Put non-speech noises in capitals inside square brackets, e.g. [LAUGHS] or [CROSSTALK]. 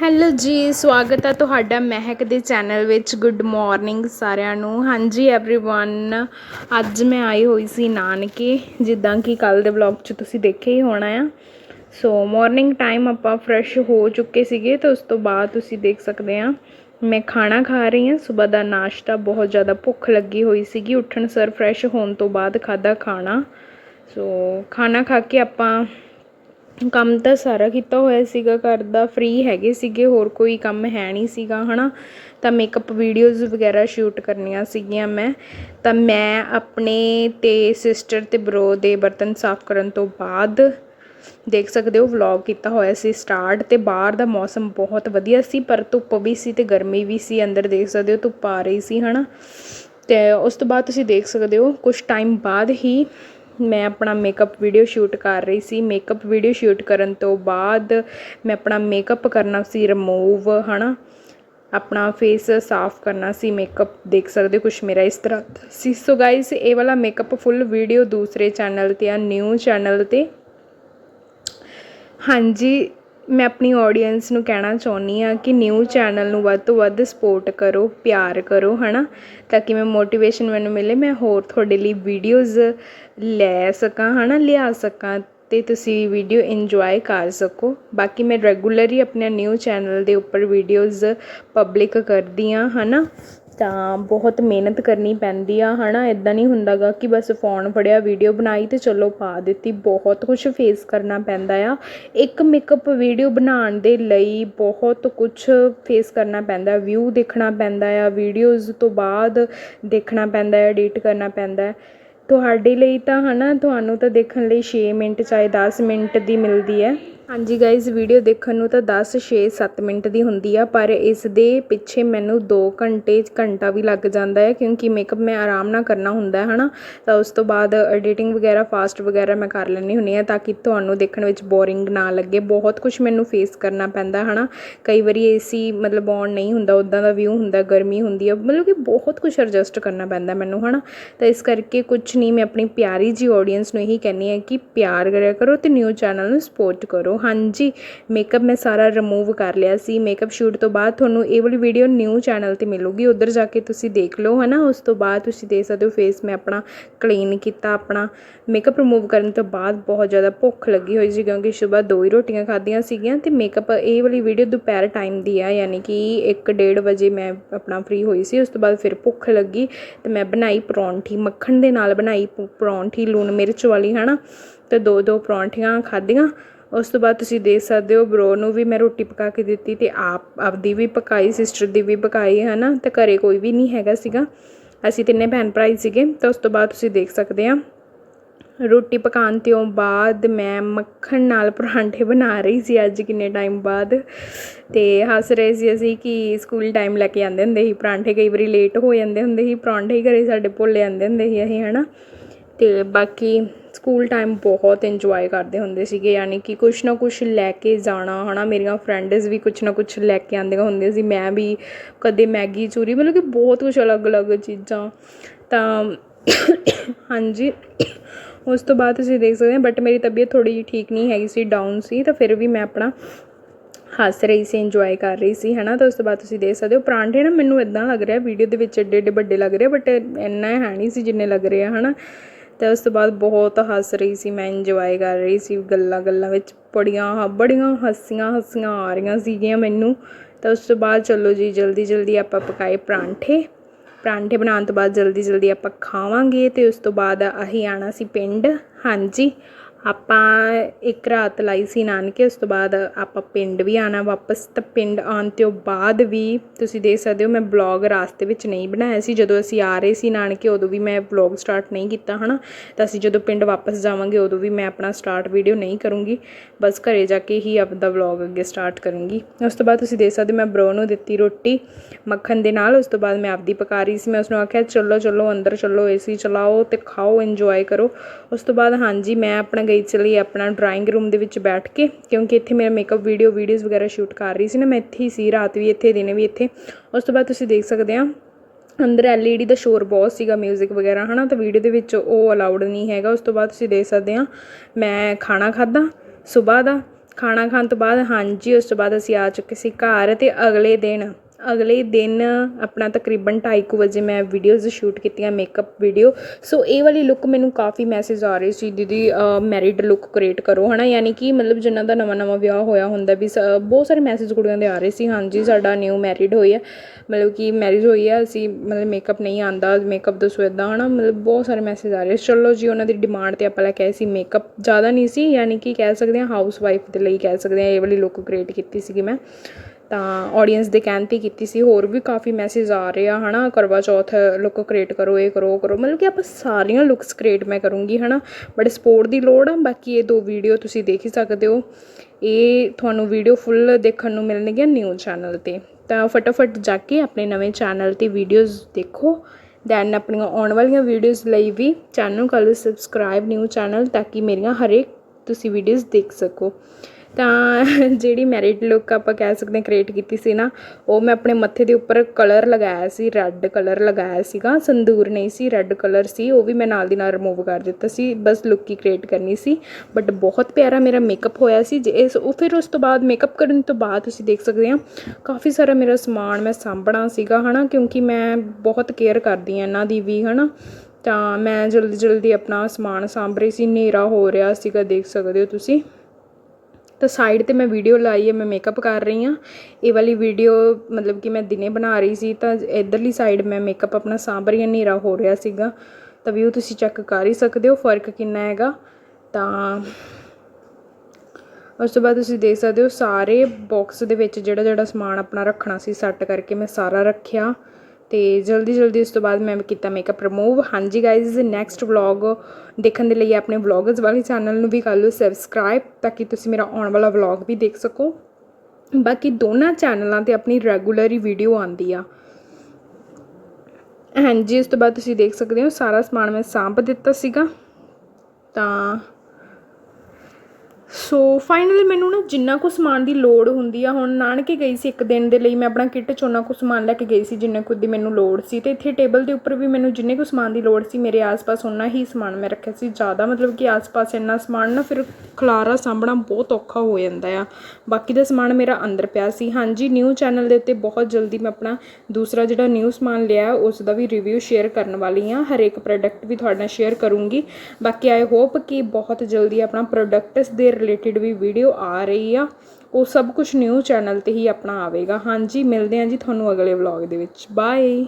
Hello ਜੀ ਸਵਾਗਤ ਹੈ ਤੁਹਾਡਾ ਮਹਿਕ ਦੇ ਚੈਨਲ ਵਿੱਚ ਗੁੱਡ ਮਾਰਨਿੰਗ ਸਾਰਿਆਂ ਨੂੰ ਹਾਂਜੀ एवरीवन ਅੱਜ ਮੈਂ ਆਈ ਹੋਈ ਸੀ ਨਾਨਕੇ ਜਿੱਦਾਂ ਕਿ ਕੱਲ ਦੇ ਵਲੌਗ 'ਚ ਤੁਸੀਂ ਦੇਖਿਆ ਹੀ ਹੋਣਾ ਆ ਸੋ ਮਾਰਨਿੰਗ ਟਾਈਮ ਆਪਾਂ ਫਰੈਸ਼ ਹੋ ਚੁੱਕੇ ਸੀਗੇ ਤੇ ਉਸ ਤੋਂ ਬਾਅਦ ਤੁਸੀਂ ਦੇਖ ਸਕਦੇ ਆ ਮੈਂ ਖਾਣਾ ਖਾ ਰਹੀ ਹਾਂ ਸਵੇਰ ਦਾ ਨਾਸ਼ਤਾ ਬਹੁਤ ਜ਼ਿਆਦਾ ਭੁੱਖ ਲੱਗੀ ਹੋਈ ਸੀਗੀ ਉੱਠਣ ਸਰ ਫਰੈਸ਼ ਹੋਣ ਤੋਂ ਬਾਅਦ ਖਾਦਾ ਖਾਣਾ ਸੋ ਖਾਣਾ ਖਾ ਕੇ ਆਪਾਂ ਕੰਮ ਤਾਂ ਸਾਰਾ ਕੀਤਾ ਹੋਇਆ ਸੀਗਾ, ਘਰ ਦਾ ਫਰੀ ਹੈਗੇ ਸੀਗੇ, ਹੋਰ ਕੋਈ ਕੰਮ ਹੈ ਨਹੀਂ ਸੀਗਾ ਹੈ ਨਾ ਤਾਂ ਮੇਕਅਪ ਵੀਡੀਓਜ਼ ਵਗੈਰਾ ਸ਼ੂਟ ਕਰਨੀਆਂ ਸੀਗੀਆਂ ਮੈਂ। ਤਾਂ ਮੈਂ ਆਪਣੇ ਅਤੇ ਸਿਸਟਰ ਅਤੇ ਬਰੋ ਦੇ ਬਰਤਨ ਸਾਫ਼ ਕਰਨ ਤੋਂ ਬਾਅਦ, ਦੇਖ ਸਕਦੇ ਹੋ ਵਲੌਗ ਕੀਤਾ ਹੋਇਆ ਸੀ ਸਟਾਰਟ ਅਤੇ ਬਾਹਰ ਦਾ ਮੌਸਮ ਬਹੁਤ ਵਧੀਆ ਸੀ, ਪਰ ਧੁੱਪ ਵੀ ਸੀ ਅਤੇ ਗਰਮੀ ਵੀ ਸੀ, ਅੰਦਰ ਦੇਖ ਸਕਦੇ ਹੋ ਧੁੱਪ ਆ ਰਹੀ ਸੀ ਹੈ ਨਾ ਅਤੇ ਉਸ ਤੋਂ ਬਾਅਦ ਤੁਸੀਂ ਦੇਖ ਸਕਦੇ ਹੋ ਕੁਝ ਟਾਈਮ ਬਾਅਦ ਹੀ ਮੈਂ ਆਪਣਾ ਮੇਕਅਪ ਵੀਡੀਓ ਸ਼ੂਟ ਕਰ ਰਹੀ ਸੀ। ਮੇਕਅਪ ਵੀਡੀਓ ਸ਼ੂਟ ਕਰਨ ਤੋਂ ਬਾਅਦ ਮੈਂ ਆਪਣਾ ਮੇਕਅਪ ਕਰਨਾ ਸੀ ਰਿਮੂਵ ਹੈ ਨਾ ਆਪਣਾ ਫੇਸ ਸਾਫ਼ ਕਰਨਾ ਸੀ ਮੇਕਅਪ ਦੇਖ ਸਕਦੇ ਹੋ ਕੁਝ ਮੇਰਾ ਇਸ ਤਰ੍ਹਾਂ ਸੀ। ਸੋ ਗਾਇਸ ਇਹ ਵਾਲਾ ਮੇਕਅਪ ਫੁੱਲ ਵੀਡੀਓ ਦੂਸਰੇ ਚੈਨਲ ਤੇ ਆ ਨਿਊ ਚੈਨਲ ਤੇ। ਹਾਂਜੀ ਮੈਂ ਆਪਣੀ ਆਡੀਅנס ਨੂੰ ਕਹਿਣਾ ਚਾਹੁੰਦੀ ਹਾਂ ਕਿ ਨਿਊ ਚੈਨਲ ਨੂੰ ਵੱਧ ਤੋਂ ਵੱਧ ਸਪੋਰਟ ਕਰੋ, ਪਿਆਰ ਕਰੋ ਹੈ ਨਾ ਤਾਂ ਕਿ ਮੈਂ ਮੋਟੀਵੇਸ਼ਨ ਮੈਨੂੰ ਮਿਲੇ, ਮੈਂ ਹੋਰ ਤੁਹਾਡੇ ਲਈ ਵੀਡੀਓਜ਼ ਲੈ ਸਕਾਂ ਹੈ ਨਾ ਲਿਆ ਸਕਾਂ ਅਤੇ ਤੁਸੀਂ ਵੀਡੀਓ ਇੰਜੋਏ ਕਰ ਸਕੋ। ਬਾਕੀ ਮੈਂ ਰੈਗੂਲਰ ਹੀ ਆਪਣੇ ਨਿਊ ਚੈਨਲ ਦੇ ਉੱਪਰ ਵੀਡੀਓਜ਼ ਪਬਲਿਕ ਕਰਦੀ ਹਾਂ ਹੈ ਨਾ ਤਾਂ ਬਹੁਤ ਮਿਹਨਤ ਕਰਨੀ ਪੈਂਦੀ ਆ ਹੈ ਨਾ ਇੱਦਾਂ ਨਹੀਂ ਹੁੰਦਾ ਗਾ ਕਿ ਬਸ ਫੋਨ ਫੜਿਆ ਵੀਡੀਓ ਬਣਾਈ ਅਤੇ ਚਲੋ ਪਾ ਦਿੱਤੀ। ਬਹੁਤ ਕੁਛ ਫੇਸ ਕਰਨਾ ਪੈਂਦਾ ਆ। ਇੱਕ ਮੇਕਅਪ ਵੀਡੀਓ ਬਣਾਉਣ ਦੇ ਲਈ ਬਹੁਤ ਕੁਛ ਫੇਸ ਕਰਨਾ ਪੈਂਦਾ ਵਿਊ ਦੇਖਣਾ ਪੈਂਦਾ ਆ ਵੀਡੀਓਜ਼ ਤੋਂ ਬਾਅਦ ਦੇਖਣਾ ਪੈਂਦਾ ਐਡਿਟ ਕਰਨਾ ਪੈਂਦਾ। ਤੁਹਾਡੇ ਲਈ ਤਾਂ ਹੈ ਨਾ ਤੁਹਾਨੂੰ ਤਾਂ ਦੇਖਣ ਲਈ ਛੇ ਮਿੰਟ ਚਾਹੇ ਦਸ ਮਿੰਟ ਦੀ ਮਿਲਦੀ ਹੈ। ਹਾਂਜੀ ਗਾਇਜ਼ ਵੀਡੀਓ ਦੇਖਣ ਨੂੰ ਤਾਂ 10 6 7 ਮਿੰਟ ਦੀ ਹੁੰਦੀ ਆ, ਪਰ ਇਸ ਦੇ ਪਿੱਛੇ ਮੈਨੂੰ 2 ਘੰਟੇ, ਘੰਟਾ ਵੀ ਲੱਗ ਜਾਂਦਾ ਹੈ, ਕਿਉਂਕਿ ਮੇਕਅਪ ਮੈਂ ਆਰਾਮ ਨਾਲ ਕਰਨਾ ਹੁੰਦਾ ਹੈ, ਹਨਾ? ਤਾਂ ਉਸ ਤੋਂ ਬਾਅਦ ਐਡੀਟਿੰਗ ਵਗੈਰਾ ਫਾਸਟ ਵਗੈਰਾ ਮੈਂ ਕਰ ਲੈਣੀ ਹੁੰਦੀ ਆ ਤਾਂ ਕਿ ਤੁਹਾਨੂੰ ਦੇਖਣ ਵਿੱਚ ਬੋਰਿੰਗ ਨਾ ਲੱਗੇ। ਬਹੁਤ ਕੁਝ ਮੈਨੂੰ ਫੇਸ ਕਰਨਾ ਪੈਂਦਾ, ਹਨਾ? ਕਈ ਵਾਰੀ ਏਸੀ ਮਤਲਬ ਔਨ ਨਹੀਂ ਹੁੰਦਾ ਉਦਾਂ ਦਾ ਵਿਊ ਹੁੰਦਾ, ਗਰਮੀ ਹੁੰਦੀ ਆ, ਮਤਲਬ ਕਿ ਬਹੁਤ ਕੁਝ ਐਡਜਸਟ ਕਰਨਾ ਪੈਂਦਾ ਮੈਨੂੰ, ਹਨਾ? ਤਾਂ ਇਸ ਕਰਕੇ ਕੁਝ ਨਹੀਂ, ਮੈਂ ਆਪਣੀ ਪਿਆਰੀ ਜੀ ਆਡੀਅנס ਨੂੰ ਇਹੀ ਕਹਿੰਨੀ ਹੈ ਕਿ ਪਿਆਰ ਕਰਿਆ ਕਰੋ ਤੇ ਨਿਊ ਚੈਨਲ ਨੂੰ ਸਪੋਰਟ ਕਰੋ। ਹਾਂਜੀ ਮੇਕਅਪ ਮੈਂ ਸਾਰਾ ਰਿਮੂਵ ਕਰ ਲਿਆ ਸੀ। ਮੇਕਅਪ ਸ਼ੂਟ ਤੋਂ ਬਾਅਦ ਤੁਹਾਨੂੰ ਇਹ ਵਾਲੀ ਵੀਡੀਓ ਨਿਊ ਚੈਨਲ ਤੇ ਮਿਲੂਗੀ। ਉਧਰ ਜਾ ਕੇ ਤੁਸੀਂ ਦੇਖ ਲਓ, ਹਨਾ? ਉਸ ਤੋਂ ਬਾਅਦ ਤੁਸੀਂ ਦੇਖ ਸਕਦੇ ਹੋ ਫੇਸ ਮੈਂ ਆਪਣਾ ਕਲੀਨ ਕੀਤਾ, ਆਪਣਾ ਮੇਕਅਪ ਰਿਮੂਵ ਕਰਨ ਤੋਂ ਬਾਅਦ ਬਹੁਤ ਜ਼ਿਆਦਾ ਭੁੱਖ ਲੱਗੀ ਹੋਈ ਸੀ ਕਿਉਂਕਿ ਸਵੇਰ ਦੋ ਹੀ ਰੋਟੀਆਂ ਖਾਧੀਆਂ ਸੀਗੀਆਂ ਤੇ ਮੇਕਅਪ ਇਹ ਵਾਲੀ ਵੀਡੀਓ ਦੁਪਹਿਰ ਟਾਈਮ ਦੀ ਆ, ਯਾਨੀ ਕਿ 1:30 ਵਜੇ ਮੈਂ ਆਪਣਾ ਫ੍ਰੀ ਹੋਈ ਸੀ। ਉਸ ਤੋਂ ਬਾਅਦ ਫਿਰ ਭੁੱਖ ਲੱਗੀ ਤੇ ਮੈਂ ਬਣਾਈ ਪਰੌਂਠੀ, ਮੱਖਣ ਦੇ ਨਾਲ ਬਣਾਈ ਪਰੌਂਠੀ, ਲੂਣ ਮਿਰਚ ਵਾਲੀ, ਹਨਾ? ਤੇ ਦੋ ਦੋ ਪਰੌਂਠੀਆਂ ਖਾਧੀਆਂ। ਉਸ ਤੋਂ ਬਾਅਦ ਤੁਸੀਂ ਦੇਖ ਸਕਦੇ ਹੋ ਬ్రో ਨੂੰ ਵੀ ਮੈਂ ਰੋਟੀ ਪਕਾ ਕੇ ਦਿੱਤੀ ਤੇ ਆਪ, ਆਪਦੀ ਵੀ ਪਕਾਈ ਸਿਸਟਰ ਦੀ ਵੀ ਪਕਾਈ ਹੈ ਨਾ ਤੇ ਘਰੇ ਕੋਈ ਵੀ ਨਹੀਂ ਹੈਗਾ ਸੀਗਾ। ਅਸੀਂ ਤਿੰਨੇ ਭੈਣ ਭਰਾ ਸੀਗੇ, ਤਾਂ ਉਸ ਤੋਂ ਬਾਅਦ ਤੁਸੀਂ ਦੇਖ ਸਕਦੇ ਆ। ਰੋਟੀ ਪਕਾਉਣ ਤੋਂ ਬਾਅਦ ਮੈਂ ਮੱਖਣ ਨਾਲ ਪਰਾਂਠੇ ਬਣਾ ਰਹੀ ਸੀ ਅੱਜ ਕਿੰਨੇ ਟਾਈਮ ਬਾਅਦ। ਤੇ ਹੱਸ ਰਹੇ ਸੀ ਅਸੀਂ ਕਿ ਸਕੂਲ ਟਾਈਮ ਲੈ ਕੇ ਆਉਂਦੇ ਹੁੰਦੇ ਸੀ, ਪਰਾਂਠੇ ਕਈ ਵਾਰੀ ਲੇਟ ਹੋ ਜਾਂਦੇ ਹੁੰਦੇ ਸੀ, ਪਰਾਂਠੇ ਹੀ ਘਰੇ ਸਾਡੇ ਭੁੱਲ ਜਾਂਦੇ ਹੁੰਦੇ ਸੀ ਅਸੀਂ, ਹਨਾ? ਤੇ ਬਾਕੀ ਸਕੂਲ ਟਾਈਮ ਬਹੁਤ ਇੰਜੋਏ ਕਰਦੇ ਹੁੰਦੇ ਸੀਗੇ, ਯਾਨੀ ਕਿ ਕੁਛ ਨਾ ਕੁਛ ਲੈ ਕੇ ਜਾਣਾ ਹੈ ਨਾ ਮੇਰੀਆਂ ਫਰੈਂਡਸ ਵੀ ਕੁਛ ਨਾ ਕੁਛ ਲੈ ਕੇ ਆਉਂਦੀਆਂ ਹੁੰਦੀਆਂ ਸੀ, ਮੈਂ ਵੀ ਕਦੇ ਮੈਗੀ, ਚੂਰੀ, ਮਤਲਬ ਕਿ ਬਹੁਤ ਕੁਛ ਅਲੱਗ-ਅਲੱਗ ਚੀਜ਼ਾਂ, ਤਾਂ [COUGHS] ਹਾਂਜੀ, ਉਸ ਤੋਂ ਬਾਅਦ ਤੁਸੀਂ ਦੇਖ ਸਕਦੇ ਹੋ ਬਟ ਮੇਰੀ ਤਬੀਅਤ ਥੋੜ੍ਹੀ ਜਿਹੀ ਠੀਕ ਨਹੀਂ ਹੈਗੀ ਸੀ ਡਾਊਨ ਸੀ, ਤਾਂ ਫਿਰ ਵੀ ਮੈਂ ਆਪਣਾ ਹੱਸ ਰਹੀ ਸੀ ਇੰਜੋਏ ਕਰ ਰਹੀ ਸੀ, ਹਨਾ, ਤਾਂ ਉਸ ਤੋਂ ਬਾਅਦ ਤੁਸੀਂ ਦੇਖ ਸਕਦੇ ਹੋ, ਪਰਾਂਠੇ ਨਾ ਮੈਨੂੰ ਇਦਾਂ ਲੱਗ ਰਿਹਾ ਵੀਡੀਓ ਦੇ ਵਿੱਚ ਏਡੇ ਏਡੇ ਵੱਡੇ ਲੱਗ ਰਹੇ ਬਟ ਇੰਨਾ ਹੈ ਨਹੀਂ ਸੀ ਜਿੰਨੇ ਲੱਗ ਰਹੇ ਹਨਾ। ਅਤੇ ਉਸ ਤੋਂ ਬਾਅਦ ਬਹੁਤ ਹੱਸ ਰਹੀ ਸੀ, ਮੈਂ ਇੰਜੋਏ ਕਰ ਰਹੀ ਸੀ ਗੱਲਾਂ ਗੱਲਾਂ ਵਿੱਚ। ਬੜੀਆਂ ਬੜੀਆਂ ਹੱਸੀਆਂ ਹੱਸੀਆਂ ਆ ਰਹੀਆਂ ਸੀਗੀਆਂ ਮੈਨੂੰ। ਤਾਂ ਉਸ ਤੋਂ ਬਾਅਦ ਚਲੋ ਜੀ, ਜਲਦੀ ਜਲਦੀ ਆਪਾਂ ਪਕਾਏ ਪਰਾਂਠੇ। ਪਰਾਂਠੇ ਬਣਾਉਣ ਤੋਂ ਬਾਅਦ ਜਲਦੀ ਜਲਦੀ ਆਪਾਂ ਖਾਵਾਂਗੇ ਅਤੇ ਉਸ ਤੋਂ ਬਾਅਦ ਅਸੀਂ ਆਉਣਾ ਸੀ ਪਿੰਡ। ਹਾਂਜੀ। ਆਪਾਂ ਇੱਕ ਰਾਤ ਲਾਈ ਸੀ ਨਾਨਕੇ, ਉਸ ਤੋਂ ਬਾਅਦ ਆਪਾਂ ਪਿੰਡ ਵੀ ਆਣਾ ਵਾਪਸ, ਤਾਂ ਪਿੰਡ ਆਉਣ ਤੋਂ ਬਾਅਦ ਵੀ ਤੁਸੀਂ ਦੇਖ ਸਕਦੇ ਹੋ ਮੈਂ ਬਲੌਗ ਰਾਸਤੇ ਵਿੱਚ ਨਹੀਂ ਬਣਾਇਆ ਸੀ। ਜਦੋਂ ਅਸੀਂ ਆ ਰਹੇ ਸੀ ਨਾਨਕੇ, ਉਦੋਂ ਵੀ ਮੈਂ ਬਲੌਗ ਸਟਾਰਟ ਨਹੀਂ ਕੀਤਾ, ਹਨਾ? ਤਾਂ ਅਸੀਂ ਜਦੋਂ ਪਿੰਡ ਵਾਪਸ ਜਾਵਾਂਗੇ, ਉਦੋਂ ਵੀ ਮੈਂ ਆਪਣਾ ਸਟਾਰਟ ਵੀਡੀਓ ਨਹੀਂ ਕਰੂੰਗੀ। ਬਸ ਘਰੇ ਜਾ ਕੇ ਹੀ ਆਪਦਾ ਬਲੌਗ ਅੱਗੇ ਸਟਾਰਟ ਕਰੂੰਗੀ। ਉਸ ਤੋਂ ਬਾਅਦ ਤੁਸੀਂ ਦੇਖ ਸਕਦੇ ਮੈਂ ਬਰੋ ਨੂੰ ਦਿੱਤੀ ਰੋਟੀ ਮੱਖਣ ਦੇ ਨਾਲ, ਉਸ ਤੋਂ ਬਾਅਦ ਮੈਂ ਆਪਦੀ ਪਕਾ ਰਹੀ ਸੀ। ਮੈਂ ਉਸਨੂੰ ਆਖਿਆ, ਚਲੋ ਚਲੋ, ਅੰਦਰ ਚਲੋ ਏਸੀ ਚਲਾਓ ਤੇ ਖਾਓ ਇੰਜੋਏ ਕਰੋ। ਉਸ ਤੋਂ ਬਾਅਦ ਹਾਂਜੀ, ਮੈਂ ਆਪਣਾ ਗਈ ਚਲੀ ਆਪਣਾ ਡਰਾਇੰਗ ਰੂਮ ਦੇ ਵਿੱਚ ਬੈਠ ਕੇ, ਕਿਉਂਕਿ ਇੱਥੇ ਮੇਰਾ ਮੇਕਅਪ ਵੀਡੀਓ ਵੀਡੀਓਜ਼ ਵਗੈਰਾ ਸ਼ੂਟ ਕਰ ਰਹੀ ਸੀ ਨਾ, ਮੈਂ ਇੱਥੇ ਹੀ ਸੀ, ਰਾਤ ਵੀ ਇੱਥੇ, ਦਿਨੇ ਵੀ ਇੱਥੇ। ਉਸ ਤੋਂ ਬਾਅਦ ਤੁਸੀਂ ਦੇਖ ਸਕਦੇ ਆ, ਅੰਦਰ ਐਲਈਡੀ ਦਾ ਸ਼ੋਰ ਬਹੁਤ ਸੀਗਾ 뮤직 ਵਗੈਰਾ, ਹਨਾ, ਤਾਂ ਵੀਡੀਓ ਦੇ ਵਿੱਚ ਉਹ ਅਲਾਉਡ ਨਹੀਂ ਹੈਗਾ। ਉਸ ਤੋਂ ਬਾਅਦ ਤੁਸੀਂ ਦੇਖ ਸਕਦੇ ਆ, ਮੈਂ ਖਾਣਾ ਖਾਦਾ ਸਵੇਰ ਦਾ। ਖਾਣਾ ਖਾਣ ਤੋਂ ਬਾਅਦ, ਹਾਂਜੀ, ਉਸ ਤੋਂ ਬਾਅਦ ਅਸੀਂ ਆ ਚੁੱਕੇ ਸੀ ਘਰ ਤੇ ਅਗਲੇ ਦਿਨ ਅਗਲੇ ਦਿਨ ਆਪਣਾ ਤਕਰੀਬਨ ਢਾਈ ਕੁ ਵਜੇ ਮੈਂ ਵੀਡੀਓਜ਼ ਸ਼ੂਟ ਕੀਤੀਆਂ ਮੇਕਅਪ ਵੀਡੀਓ ਸੋ ਇਹ ਵਾਲੀ ਲੁੱਕ ਮੈਨੂੰ ਕਾਫੀ ਮੈਸੇਜ ਆ ਰਹੇ ਸੀ, ਦੀਦੀ ਮੈਰਿਡ ਲੁੱਕ ਕ੍ਰੀਏਟ ਕਰੋ, ਹਨਾ? ਯਾਨੀ ਕਿ ਮਤਲਬ ਜਿਨ੍ਹਾਂ ਦਾ ਨਵਾਂ ਨਵਾਂ ਵਿਆਹ ਹੋਇਆ ਹੁੰਦਾ ਵੀ ਸ- ਬਹੁਤ ਸਾਰੇ ਮੈਸੇਜ ਕੁੜੀਆਂ ਦੇ ਆ ਰਹੇ ਸੀ, ਹਾਂਜੀ, ਸਾਡਾ ਨਿਊ ਮੈਰਿਡ ਹੋਈ ਹੈ ਮਤਲਬ ਕਿ ਮੈਰਿਜ ਹੋਈ ਹੈ ਅਸੀਂ ਮਤਲਬ ਮੇਕਅਪ ਨਹੀਂ ਆਂਦਾ ਮੇਕਅਪ ਦੱਸੋ ਇਦਾਂ ਹਨਾ? ਮਤਲਬ ਬਹੁਤ ਸਾਰੇ ਮੈਸੇਜ ਆ ਰਹੇ। ਚਲੋ ਜੀ, ਉਹਨਾਂ ਦੀ ਡਿਮਾਂਡ ਤੇ ਆਪਾਂ ਲੈ ਕੇ ਆਏ ਸੀ ਮੇਕਅਪ ਜ਼ਿਆਦਾ ਨਹੀਂ ਸੀ, ਯਾਨੀ ਕਿ ਕਹਿ ਸਕਦੇ ਹਾਂ ਹਾਊਸ ਵਾਈਫ ਦੇ ਲਈ ਕਹਿ ਸਕਦੇ ਹਾਂ, ਇਹ ਵਾਲੀ ਲੁੱਕ ਕ੍ਰੀਏਟ ਕੀਤੀ ਸੀਗੀ ਮੈਂ। ਤਾਂ ਆਡੀਅנס ਦੇ ਕਹਿਣ ਤੇ ਕੀਤੀ ਸੀ, ਹੋਰ ਵੀ ਕਾਫੀ ਮੈਸੇਜ ਆ ਰਹੇ ਆ ਹੈ ਨਾ ਕਰਵਾ ਚੌਥ ਲੁੱਕ ਕ੍ਰੀਏਟ ਕਰੋ, ਇਹ ਕਰੋ, ਉਹ ਕਰੋ, ਮਤਲਬ ਕਿ ਆਪਾਂ ਸਾਰੀਆਂ ਲੁੱਕਸ ਕ੍ਰੀਏਟ ਮੈਂ ਕਰੂੰਗੀ ਹੈ ਨਾ ਬਟ ਸਪੋਰਟ ਦੀ ਲੋੜ ਆ, ਬਾਕੀ ਇਹ ਦੋ ਵੀਡੀਓ ਤੁਸੀਂ ਦੇਖ ਹੀ ਸਕਦੇ ਹੋ। ਇਹ ਤੁਹਾਨੂੰ ਵੀਡੀਓ ਫੁੱਲ ਦੇਖਣ ਨੂੰ ਮਿਲਣਗੀਆਂ ਨਿਊ ਚੈਨਲ ਤੇ। ਤਾਂ ਫਟਾਫਟ ਜਾ ਕੇ ਆਪਣੇ ਨਵੇਂ ਚੈਨਲ ਤੇ ਵੀਡੀਓਜ਼ ਦੇਖੋ। ਦੈਨ ਆਪਣੀਆਂ ਆਉਣ ਵਾਲੀਆਂ ਵੀਡੀਓਜ਼ ਲਈ ਵੀ ਚੈਨਲ ਨੂੰ ਕਰ ਸਬਸਕ੍ਰਾਈਬ ਨਿਊ ਚੈਨਲ ਤਾਂ ਕਿ ਮੇਰੀਆਂ ਹਰੇਕ ਤੁਸੀਂ ਵੀਡੀਓਜ਼ ਦੇਖ ਸਕੋ। ਤਾਂ [LAUGHS] ਜਿਹੜੀ ਮੈਰਿਡ ਲੁੱਕ ਆਪਾਂ ਕਹਿ ਸਕਦੇ ਹਾਂ ਕ੍ਰੀਏਟ ਕੀਤੀ ਸੀ ਨਾ, ਉਹ ਮੈਂ ਆਪਣੇ ਮੱਥੇ ਦੇ ਉੱਪਰ ਕਲਰ ਲਗਾਇਆ ਸੀ ਰੈੱਡ ਕਲਰ ਲਗਾਇਆ ਸੀਗਾ, ਸੰਦੂਰ ਨਹੀਂ ਸੀ ਰੈੱਡ ਕਲਰ ਸੀ, ਉਹ ਵੀ ਮੈਂ ਨਾਲ ਦੀ ਨਾਲ ਰਿਮੂਵ ਕਰ ਦਿੱਤਾ ਸੀ, ਬਸ ਲੁੱਕ ਹੀ ਕ੍ਰੀਏਟ ਕਰਨੀ ਸੀ ਬਟ ਬਹੁਤ ਪਿਆਰਾ ਮੇਰਾ ਮੇਕਅਪ ਹੋਇਆ ਸੀ, ਜੇ ਇਸ ਉਹ ਫਿਰ ਉਸ ਤੋਂ ਬਾਅਦ ਮੇਕਅਪ ਕਰਨ ਤੋਂ ਬਾਅਦ ਤੁਸੀਂ ਦੇਖ ਸਕਦੇ ਆ ਕਾਫੀ ਸਾਰਾ ਮੇਰਾ ਸਮਾਨ ਮੈਂ ਸਾਂਭਣਾ ਸੀਗਾ, ਹਨਾ, ਕਿਉਂਕਿ ਮੈਂ ਬਹੁਤ ਕੇਅਰ ਕਰਦੀ ਆ ਇਹਨਾਂ ਦੀ ਵੀ, ਹਨਾ, ਤਾਂ ਮੈਂ ਜਲਦੀ ਜਲਦੀ ਆਪਣਾ ਸਮਾਨ ਸਾਂਭ ਰਹੀ ਸੀ, ਹਨੇਰਾ ਹੋ ਰਿਹਾ ਸੀਗਾ, ਦੇਖ ਸਕਦੇ ਹੋ ਤੁਸੀਂ। ਤਾਂ ਸਾਈਡ ਤੇ ਮੈਂ ਵੀਡੀਓ ਲਾਈ ਹੈ, ਮੈਂ ਮੇਕਅਪ ਕਰ ਰਹੀ ਹਾਂ। ਇਹ ਵਾਲੀ ਵੀਡੀਓ ਮਤਲਬ ਕਿ ਮੈਂ ਦਿਨੇ ਬਣਾ ਰਹੀ ਸੀ, ਤਾਂ ਇਧਰਲੀ ਸਾਈਡ ਮੈਂ ਮੇਕਅਪ ਆਪਣਾ ਸਾਂਭ ਰਹੀ ਹਾਂ, ਹਨੇਰਾ ਹੋ ਰਿਹਾ ਸੀਗਾ। ਤਾਂ ਵਿਊ ਤੁਸੀਂ ਚੈੱਕ ਕਰ ਹੀ ਸਕਦੇ ਹੋ, ਫ਼ਰਕ ਕਿੰਨਾ ਹੈਗਾ। ਤਾਂ ਉਸ ਤੋਂ ਬਾਅਦ ਤੁਸੀਂ ਦੇਖ ਸਕਦੇ ਹੋ, ਸਾਰੇ ਬਾਕਸ ਦੇ ਵਿੱਚ ਜਿਹੜਾ ਜਿਹੜਾ ਸਮਾਨ ਆਪਣਾ ਰੱਖਣਾ ਸੀ ਸੈੱਟ ਕਰਕੇ ਮੈਂ ਸਾਰਾ ਰੱਖਿਆ। ਤੇ ਜਲਦੀ ਜਲਦੀ ਉਸ ਤੋਂ ਬਾਅਦ ਮੈਂ ਕੀਤਾ ਮੇਕਅਪ ਰਿਮੂਵ ਹਾਂਜੀ ਗਾਇਜ਼ ਨੈਕਸਟ ਵਲੌਗ ਦੇਖਣ ਦੇ ਲਈ ਆਪਣੇ ਵਲੌਗਰਸ ਵਾਲੇ ਚੈਨਲ ਨੂੰ ਵੀ ਕਰ ਲਓ ਸਬਸਕ੍ਰਾਈਬ ਤਾਂ ਕਿ ਤੁਸੀਂ ਮੇਰਾ ਆਉਣ ਵਾਲਾ ਵਲੌਗ ਵੀ ਦੇਖ ਸਕੋ। ਬਾਕੀ ਦੋਨਾਂ ਚੈਨਲਾਂ ਤੇ ਆਪਣੀ ਰੈਗੂਲਰ ਹੀ ਵੀਡੀਓ ਆਉਂਦੀ ਆ। ਹਾਂਜੀ, ਉਸ ਤੋਂ ਬਾਅਦ ਤੁਸੀਂ ਦੇਖ ਸਕਦੇ ਹੋ ਸਾਰਾ ਸਮਾਨ ਮੈਂ ਸਾਂਭ ਦਿੱਤਾ ਸੀਗਾ। ਤਾਂ ਸੋ ਫਾਈਨਲੀ ਮੈਨੂੰ ਨਾ ਜਿੰਨਾ ਕੁ ਸਮਾਨ ਦੀ ਲੋੜ ਹੁੰਦੀ ਆ, ਹੁਣ ਨਾਨਕੇ ਗਈ ਸੀ ਇੱਕ ਦਿਨ ਦੇ ਲਈ, ਮੈਂ ਆਪਣਾ ਕਿੱਟ ਚ ਉਹਨਾਂ ਕੁ ਸਮਾਨ ਲੈ ਕੇ ਗਈ ਸੀ ਜਿੰਨੇ ਕੁ ਦੀ ਮੈਨੂੰ ਲੋੜ ਸੀ ਤੇ ਇੱਥੇ ਟੇਬਲ ਦੇ ਉੱਪਰ ਵੀ ਮੈਨੂੰ ਜਿੰਨੇ ਕੁ ਸਮਾਨ ਦੀ ਲੋੜ ਸੀ, ਮੇਰੇ ਆਸ-ਪਾਸ ਉਹਨਾਂ ਹੀ ਸਮਾਨ ਮੈਂ ਰੱਖਿਆ ਸੀ। ਜ਼ਿਆਦਾ ਮਤਲਬ ਕਿ ਆਸ-ਪਾਸ ਇੰਨਾ ਸਮਾਨ ਨਾ ਫਿਰ ਖਲਾਰਾ ਸਾਂਭਣਾ ਬਹੁਤ ਔਖਾ ਹੋ ਜਾਂਦਾ ਆ। ਬਾਕੀ ਦਾ ਸਮਾਨ ਮੇਰਾ ਅੰਦਰ ਪਿਆ ਸੀ। ਹਾਂਜੀ ਨਿਊ ਚੈਨਲ ਦੇ ਉੱਤੇ ਬਹੁਤ ਜਲਦੀ ਮੈਂ ਆਪਣਾ ਦੂਸਰਾ ਜਿਹੜਾ ਨਿਊ ਸਮਾਨ ਲਿਆ ਉਸ ਦਾ ਵੀ ਰਿਵਿਊ ਸ਼ੇਅਰ ਕਰਨ ਵਾਲੀ ਆ। ਹਰੇਕ ਪ੍ਰੋਡਕਟ ਵੀ ਤੁਹਾਡੇ ਨਾਲ ਸ਼ੇਅਰ ਕਰੂੰਗੀ। ਬਾਕੀ ਆਈ ਹੋਪ ਕਿ ਬਹੁਤ ਜਲਦੀ ਆਪਣਾ ਪ੍ਰੋਡਕਟਸ ਦੇ ਰਿਲੇਟਡ ਵੀ ਵੀਡੀਓ ਆ ਰਹੀ ਆ। ਉਹ ਸਭ ਕੁਝ ਨਿਊ ਚੈਨਲ ਤੇ ਹੀ ਆਪਣਾ ਆਵੇਗਾ। ਹਾਂਜੀ, ਮਿਲਦੇ ਹਾਂ ਜੀ ਤੁਹਾਨੂੰ ਅਗਲੇ ਵਲੌਗ ਦੇ ਵਿੱਚ। ਬਾਏ